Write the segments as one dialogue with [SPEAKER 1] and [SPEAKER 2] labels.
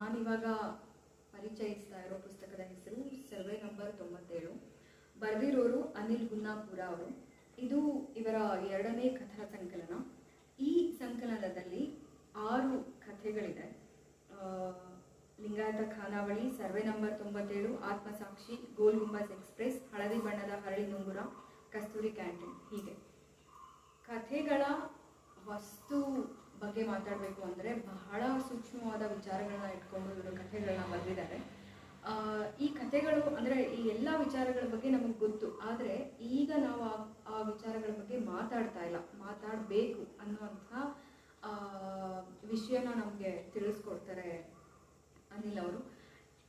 [SPEAKER 1] ನಾನಿವಾಗ ಪರಿಚಯಿಸ್ತಾ ಇರೋ ಪುಸ್ತಕದ ಹೆಸರು ಸರ್ವೆ ನಂಬರ್ ತೊಂಬತ್ತೇಳು. ಬರೆದಿರೋರು ಅನಿಲ್ ಗುನ್ನಾಪುರ ಅವರು. ಇದು ಇವರ ಎರಡನೇ ಕಥಾ ಸಂಕಲನ. ಈ ಸಂಕಲನದಲ್ಲಿ ಆರು ಕಥೆಗಳಿದೆ. ಲಿಂಗಾಯತ ಖಾನಾವಳಿ, ಸರ್ವೆ ನಂಬರ್ ತೊಂಬತ್ತೇಳು, ಆತ್ಮಸಾಕ್ಷಿ, ಗೋಲ್ ಗುಂಬಸ್ ಎಕ್ಸ್ಪ್ರೆಸ್, ಹಳದಿ ಬಣ್ಣದ ಹರಳಿ ನುಂಗುರ, ಕಸ್ತೂರಿ ಕ್ಯಾಂಟೀನ್. ಹೀಗೆ ಕಥೆಗಳ ವಸ್ತು ಬಗ್ಗೆ ಮಾತಾಡಬೇಕು ಅಂದರೆ ಬಹಳ ಸೂಕ್ಷ್ಮವಾದ ವಿಚಾರಗಳನ್ನ ಇಟ್ಕೊಂಡು ಇವರು ಕಥೆಗಳನ್ನ ಬರೆದಿದ್ದಾರೆ. ಈ ಕಥೆಗಳು ಅಂದರೆ ಈ ಎಲ್ಲ ವಿಚಾರಗಳ ಬಗ್ಗೆ ನಮಗೆ ಗೊತ್ತು. ಆದರೆ ಈಗ ನಾವು ಆ ವಿಚಾರಗಳ ಬಗ್ಗೆ ಮಾತಾಡ್ತಾ ಇಲ್ಲ. ಮಾತಾಡಬೇಕು ಅನ್ನುವಂಥ ವಿಷಯನ ನಮಗೆ ತಿಳಿಸ್ಕೊಡ್ತಾರೆ ಅನಿಲ್ ಅವರು.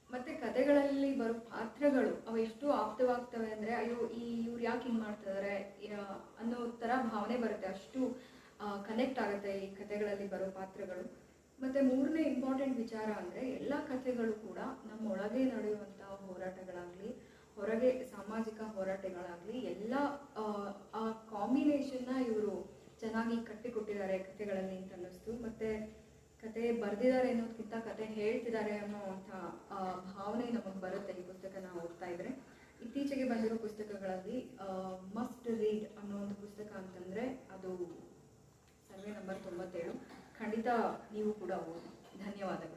[SPEAKER 1] ಮತ್ತೆ ಕಥೆಗಳಲ್ಲಿ ಬರೋ ಪಾತ್ರಗಳು ಅವು ಎಷ್ಟು ಆಪ್ತವಾಗ್ತವೆ ಅಂದರೆ, ಅಯ್ಯೋ, ಈ ಇವ್ರು ಯಾಕೆ ಹಿಂಗೆ ಮಾಡ್ತಿದ್ದಾರೆ ಅನ್ನೋ ಥರ ಭಾವನೆ ಬರುತ್ತೆ. ಅಷ್ಟು ಕನೆಕ್ಟ್ ಆಗುತ್ತೆ ಈ ಕಥೆಗಳಲ್ಲಿ ಬರೋ ಪಾತ್ರಗಳು. ಮತ್ತೆ ಮೂರನೇ ಇಂಪಾರ್ಟೆಂಟ್ ವಿಚಾರ ಅಂದರೆ ಎಲ್ಲ ಕಥೆಗಳು ಕೂಡ ನಮ್ಮ ಒಳಗೆ ನಡೆಯುವಂಥ ಹೋರಾಟಗಳಾಗಲಿ ಹೊರಗೆ ಸಾಮಾಜಿಕ ಹೋರಾಟಗಳಾಗಲಿ ಎಲ್ಲ ಆ, ಕಾಂಬಿನೇಷನ್ ಕಾಂಬಿನೇಷನ್ನ ಇವರು ಚೆನ್ನಾಗಿ ಕಟ್ಟಿಕೊಟ್ಟಿದ್ದಾರೆ ಕಥೆಗಳಲ್ಲಿ ಅಂತ ಅನ್ನಿಸ್ತು. ಮತ್ತೆ ಕತೆ ಬರೆದಿದ್ದಾರೆ ಅನ್ನೋದಕ್ಕಿಂತ ಕತೆ ಹೇಳ್ತಿದ್ದಾರೆ ಅನ್ನೋವಂಥ ಆ, ಭಾವನೆ ನಮಗೆ ಬರುತ್ತೆ ಈ ಪುಸ್ತಕನ ಓದ್ತಾ ಇದ್ರೆ. ಇತ್ತೀಚೆಗೆ ಬಂದಿರೋ ಪುಸ್ತಕಗಳಲ್ಲಿ ಮಸ್ಟ್ ರೀಡ್ ಅನ್ನೋ ಒಂದು ಪುಸ್ತಕ ಅಂತಂದ್ರೆ ಅದು ಸರ್ವೆ ನಂಬರ್ ತೊಂಬತ್ತೇಳು. ಖಂಡಿತ ನೀವು ಕೂಡ ಓದಿ. ಧನ್ಯವಾದಗಳು.